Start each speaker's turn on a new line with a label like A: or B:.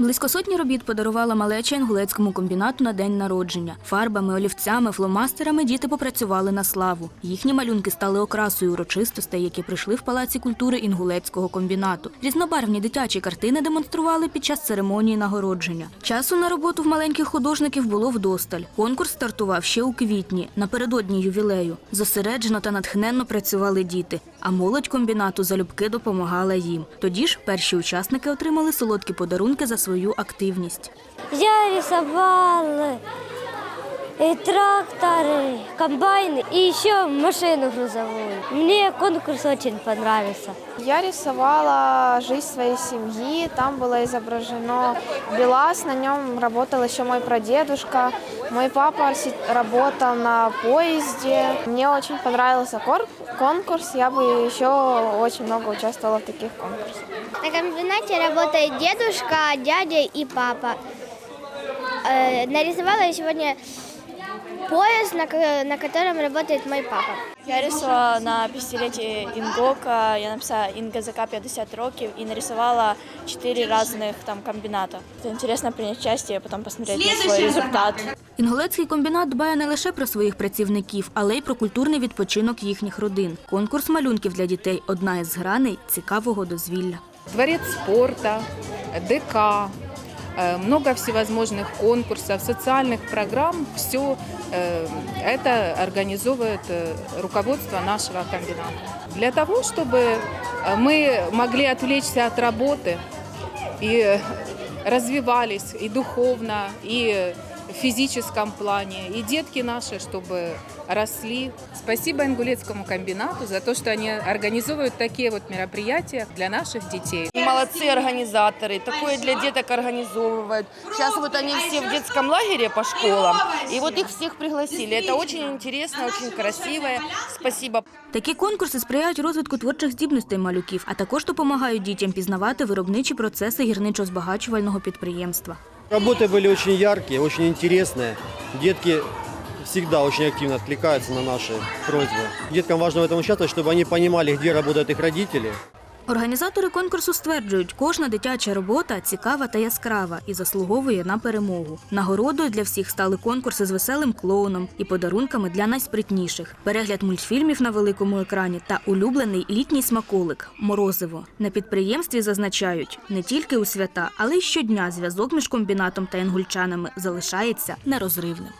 A: Близько сотні робіт подарувала малеча інгулецькому комбінату на день народження. Фарбами, олівцями, фломастерами діти попрацювали на славу. Їхні малюнки стали окрасою урочистостей, які прийшли в палаці культури інгулецького комбінату. Різнобарвні дитячі картини демонстрували під час церемонії нагородження. Часу на роботу в маленьких художників було вдосталь. Конкурс стартував ще у квітні, напередодні ювілею. Зосереджено та натхненно працювали діти, а молодь комбінату залюбки допомагала їм. Тоді ж перші учасники отримали солодкі подарунки за свою активність.
B: Я рисовал и тракторы, комбайн и еще машину грузовую. Мне конкурс очень понравился.
C: Я рисовала жизнь своей семьи. Там было изображено БелАЗ, на нем работал еще мой прадедушка. Мой папа работал на поезде. Мне очень понравился конкурс. Я бы еще очень много участвовала в таких конкурсах.
B: На комбинате работает дедушка, дядя и папа. Э, нарисовала я сегодня поезд, на, на котором работает мой папа.
D: Я рисувала на п'ятилетие Інгока, я написала НГЗК 50 років і нарисувала 4 різних там комбіната. Це інтересно прийняти участие, а потім посмотреть на свій результат.
A: Інгулецький комбінат дбає не лише про своїх працівників, але й про культурний відпочинок їхніх родин. Конкурс малюнків для дітей одна із граней цікавого дозвілля.
E: Дворец спорта, ДК, много всевозможных конкурсов, социальных программ. Все это организовывает э, руководство нашего комбината. Для того, чтобы э, мы могли отвлечься от работы и э, развивались и духовно, и в физическом плане, и детки наши, чтобы росли. Спасибо Ингулецкому комбинату за то, что они организовывают такие вот мероприятия для наших детей.
F: Молодцы организаторы, такое для деток организовывают. Сейчас вот они все в детском лагере по школам, и вот их всех пригласили. Это очень интересно, очень красиво. Спасибо.
A: Такі конкурси сприяють розвитку творчих здібностей малюків, а також допомагають дітям пізнавати виробничі процеси гірничо-збагачувального підприємства.
G: Работы были очень яркие, очень интересные. Детки всегда очень активно откликаются на наши просьбы. Деткам важно в этом участвовать, чтобы они понимали, где работают их родители,
A: Організатори конкурсу стверджують, кожна дитяча робота цікава та яскрава і заслуговує на перемогу. Нагородою для всіх стали конкурси з веселим клоуном і подарунками для найспритніших, перегляд мультфільмів на великому екрані та улюблений літній смаколик морозиво. На підприємстві зазначають не тільки у свята, але й щодня зв'язок між комбінатом та інгульчанами залишається нерозривним.